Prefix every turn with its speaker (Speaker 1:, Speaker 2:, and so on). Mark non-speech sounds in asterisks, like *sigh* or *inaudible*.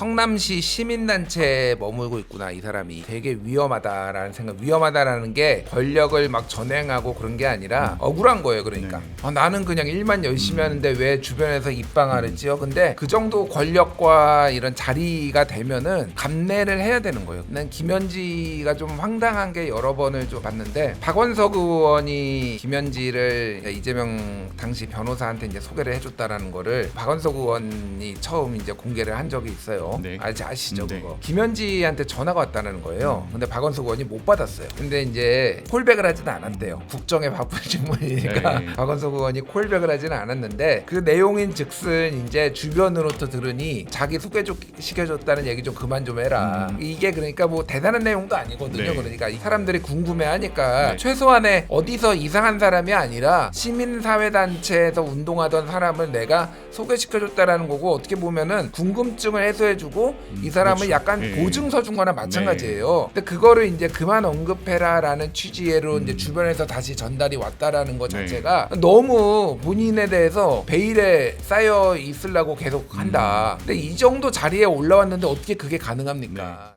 Speaker 1: 성남시 시민단체에 머물고 있구나 이 사람이. 되게 위험하다라는 생각 위험하다라는 게 권력을 막 전행하고 그런 게 아니라 억울한 거예요 그러니까.
Speaker 2: 네.
Speaker 1: 아, 나는 그냥 일만 열심히 하는데 왜 주변에서 입방아를지요 근데 그 정도 권력과 이런 자리가 되면은 감내를 해야 되는 거예요. 난 김현지가 좀 황당한 게 여러 번을 좀 봤는데 박원석 의원이 김현지를 이재명 당시 변호사한테 이제 소개를 해줬다라는 거를 박원석 의원이 처음 이제 공개를 한 적이 있어요
Speaker 2: 네.
Speaker 1: 알지 아시죠
Speaker 2: 네.
Speaker 1: 그거 김현지한테 전화가 왔다는 거예요 근데 박원석 의원이 못 받았어요 근데 이제 콜백을 하지는 않았대요 국정에 바쁜 직무이니까
Speaker 2: 네. *laughs*
Speaker 1: 박원석 의원이 콜백을 하지는 않았는데 그 내용인 즉슨 이제 주변으로부터 들으니 자기 소개 시켜줬다는 얘기 좀 그만 좀 해라
Speaker 2: 음.
Speaker 1: 이게 그러니까 뭐 대단한 내용도 아니거든요
Speaker 2: 네.
Speaker 1: 그러니까 이 사람들이 궁금해하니까
Speaker 2: 네.
Speaker 1: 최소한의 어디서 이상한 사람이 아니라 시민사회단체에서 운동하던 사람을 내가 소개시켜줬다라는 거고 어떻게 보면은 궁금증을 해소해 주고 이 사람은
Speaker 2: 그렇죠.
Speaker 1: 약간
Speaker 2: 예.
Speaker 1: 보증서 준 거나 마찬가지예요. 근데 그거를 이제 그만 언급해라라는 취지로 이제 주변에서 다시 전달이 왔다라는 것
Speaker 2: 네.
Speaker 1: 자체가 너무 본인에 대해서 베일에 쌓여 있으려고 계속 한다. 근데 이 정도 자리에 올라왔는데 어떻게 그게 가능합니까?